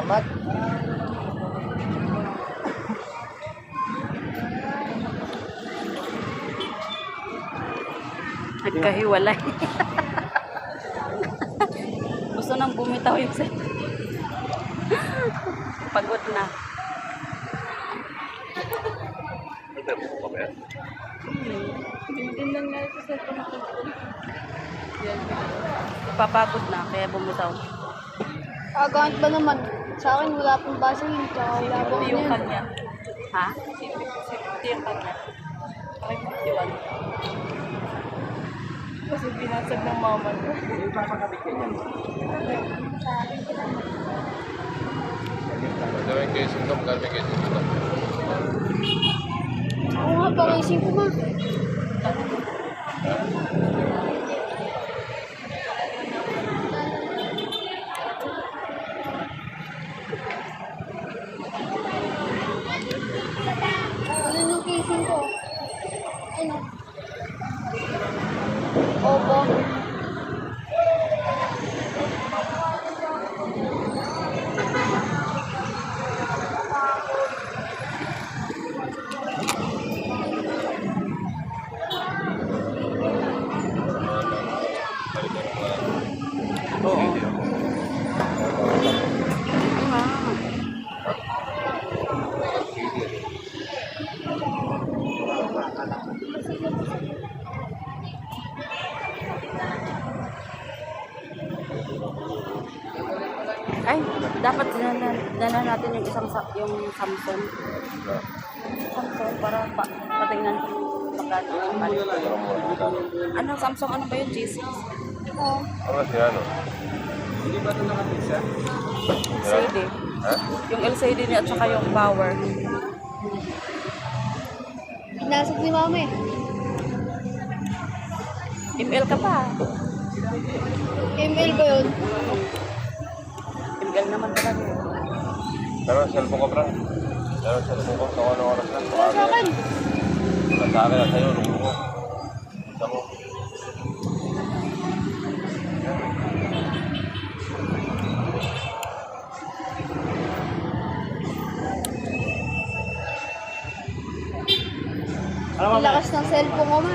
Salamat. Nagkahiwalay. Bumitaw yung sa... Pagod na. Hindi lang nga sa Papagod na, kaya bumitaw. Ah, gamit ba naman? Sa akin, wala pong basahin. Tsaka wala pong yung yun. kanya. Ha? Ito yung kanya. Ay, 51. Kasi binasag ng mama ko. Gawin kayo sundok, gawin kayo sundok. Oo nga, pangising ko ma. 好 Ay, dapat dala, dala natin yung isang sa- yung Samsung. Samsung para pa, patingnan kung magkano ang palit. Ano Samsung ano ba yun? G6? Oo. Ano siya, ano? LCD. Ha? Yung LCD niya at saka yung power. Pinasok ni mama eh. ML ka pa. ML ba yun? ML naman talaga. yun. Pero cellphone ko, bro. Pero cellphone ko, sa ano oras na. Wala sa akin. Wala sa akin, sa'yo, lumo ko. Isa mo. Ang lakas ng cellphone ko ma.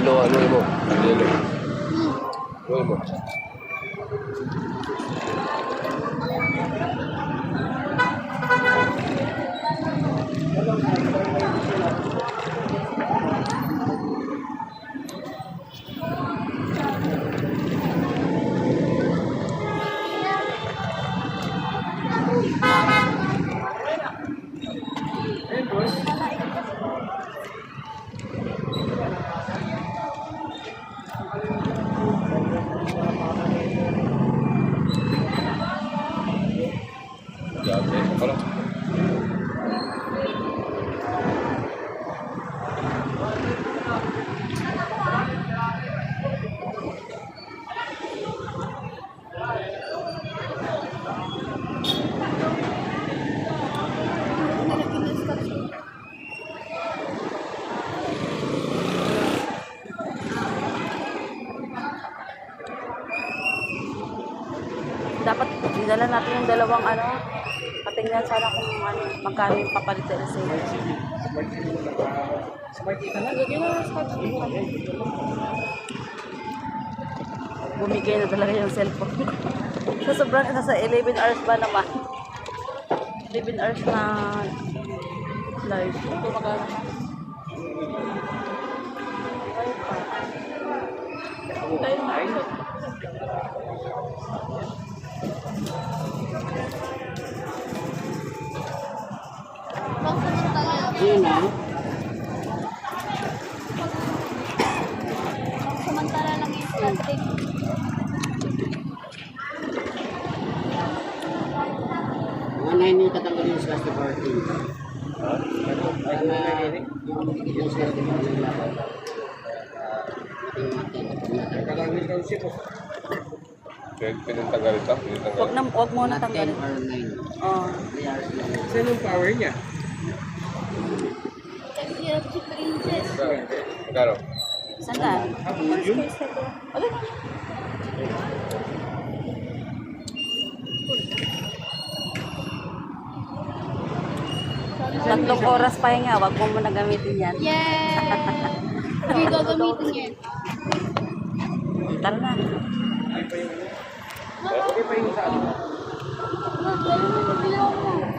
Yellow, ano mo? Yellow. Ano mo? Dati, parang. Dapat dinala natin yung dalawang ano, tingnan sana kung ano, magkano yung papalit sa tape. Bumigay na talaga yung cellphone ko. sobrang isa sa 11 hours ba naman? 11 hours na live. Ito magkano? Ay. Yun na. Samantala lang yung plastic. Mga 9 yung tatanggalin yung to party. Para na yung party nila. Mating-mating. Pwede pinintanggal ito. Pinintanggal. Wag, na, wag mo na Not 10 tanggalin. or 9. Oh. 3 hours lang. Saan yung power niya? Kasi hirap si Princess. Magkano? Sandaan. Ano? Tatlong oras pa nga, wag mo muna gamitin yan. Yeah! Hindi gagamitin yan. Tara na. Okay pa yung sa ano? Ma'am, ganun